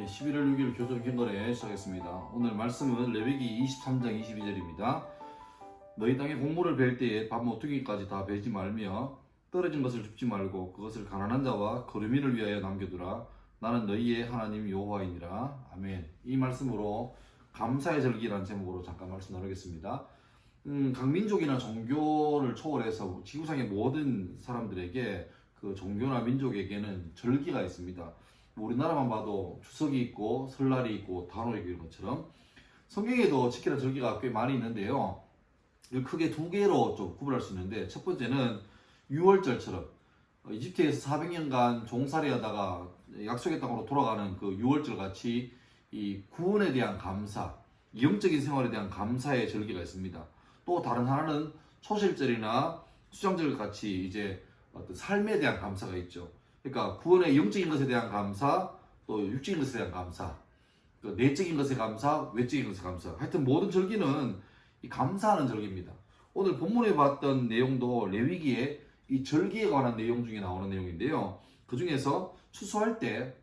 예, 11월 6일 교정 경건에 시작했습니다. 오늘 말씀은 레위기 23장 22절입니다. 너희 땅에 곡물을 벨 때에 밥 모퉁이까지 다 베지 말며 떨어진 것을 줍지 말고 그것을 가난한 자와 거류민을 위하여 남겨두라. 나는 너희의 하나님 여호와이니라. 아멘. 이 말씀으로 감사의 절기라는 제목으로 잠깐 말씀 나누겠습니다. 음, 각 민족이나 종교를 초월해서 지구상의 모든 사람들에게 그 종교나 민족에게는 절기가 있습니다. 뭐 우리나라만 봐도 추석이 있고 설날이 있고 단오이 이런 것처럼 성경에도 지키는 절기가 꽤 많이 있는데요. 크게 두 개로 좀 구분할 수 있는데 첫 번째는 유월절처럼 어, 이집트에서 400년간 종살이 하다가 약속의 땅으로 돌아가는 그 유월절 같이 이 구원에 대한 감사, 영적인 생활에 대한 감사의 절기가 있습니다. 또 다른 하나는 초실절이나 수장절 같이 이제 어떤 삶에 대한 감사가 있죠. 그러니까 구원의 영적인 것에 대한 감사, 또 육적인 것에 대한 감사, 그 내적인 것에 감사, 외적인 것에 감사. 하여튼 모든 절기는 이 감사하는 절기입니다. 오늘 본문에 봤던 내용도 레위기에 이 절기에 관한 내용 중에 나오는 내용인데요. 그 중에서 추수할 때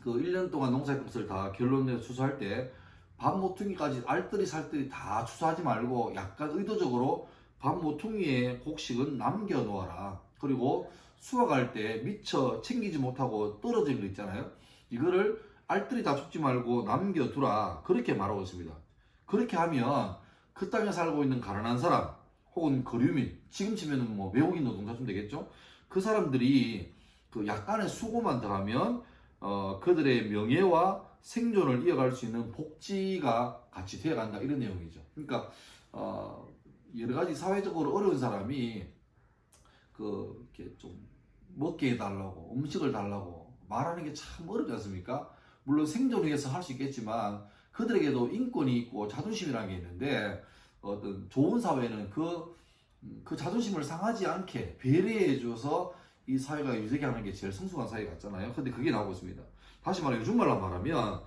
그 1년 동안 농사의 것을 다 결론내서 추수할 때 밥 모퉁이까지 알뜰히 살뜰히 다 추수하지 말고 약간 의도적으로 밥 모퉁이에 곡식은 남겨 놓아라. 그리고 수확할 때 미처 챙기지 못하고 떨어진 거 있잖아요. 이거를 알뜰히 다 줍지 말고 남겨두라. 그렇게 말하고 있습니다. 그렇게 하면 그 땅에 살고 있는 가난한 사람 혹은 거류민 지금 치면은 뭐 외국인 노동자 좀 되겠죠. 그 사람들이 그 약간의 수고만 더하면 어, 그들의 명예와 생존을 이어갈 수 있는 복지가 같이 되어간다 이런 내용이죠. 그러니까 어, 여러 가지 사회적으로 어려운 사람이 그 이렇게 좀 먹게 해달라고 음식을 달라고 말하는 게 참 어렵지 않습니까? 물론 생존을 위해서 할 수 있겠지만 그들에게도 인권이 있고 자존심이라는 게 있는데 어떤 좋은 사회는 그, 그 자존심을 상하지 않게 배려해줘서 이 사회가 유지하게 하는 게 제일 성숙한 사회 같잖아요. 근데 그게 나오고 있습니다. 다시 말해 요즘 말로 말하면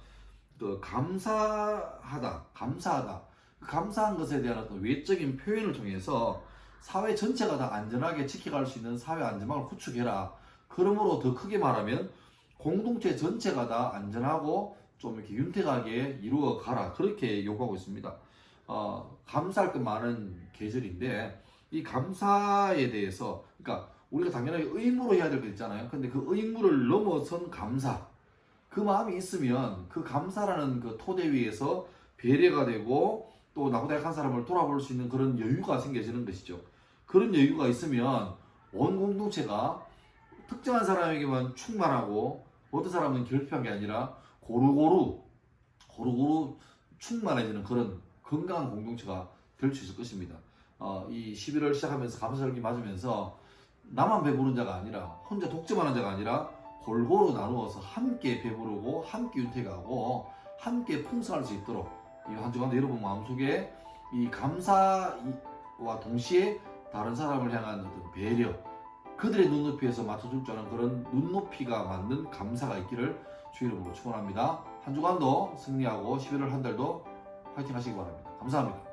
그 감사하다, 감사하다, 그 감사한 것에 대한 어떤 외적인 표현을 통해서 사회 전체가 다 안전하게 지켜갈 수 있는 사회 안전망을 구축해라. 그러므로 더 크게 말하면 공동체 전체가 다 안전하고 좀 이렇게 윤택하게 이루어 가라. 그렇게 요구하고 있습니다. 어, 감사할 것 많은 계절인데 이 감사에 대해서 그러니까 우리가 당연하게 의무로 해야 될 거 있잖아요. 근데 그 의무를 넘어선 감사 그 마음이 있으면 그 감사라는 그 토대 위에서 배려가 되고 또 나보다 약한 사람을 돌아볼 수 있는 그런 여유가 생겨지는 것이죠. 그런 여유가 있으면 온 공동체가 특정한 사람에게만 충만하고 어떤 사람은 결핍한 게 아니라 고루고루 고루고루 충만해지는 그런 건강한 공동체가 될 수 있을 것입니다. 어, 이 11월 시작하면서 감사절기 맞으면서 나만 배부른 자가 아니라 혼자 독점하는 자가 아니라 골고루 나누어서 함께 배부르고 함께 윤택하고 함께 풍성할 수 있도록 이 한 주간도 여러분 마음속에 이 감사와 동시에 다른 사람을 향한 어떤 배려 그들의 눈높이에서 맞춰줄 줄 아는 그런 눈높이가 맞는 감사가 있기를 주 이름으로 축원합니다. 한 주간도 승리하고 11월 한 달도 화이팅 하시기 바랍니다. 감사합니다.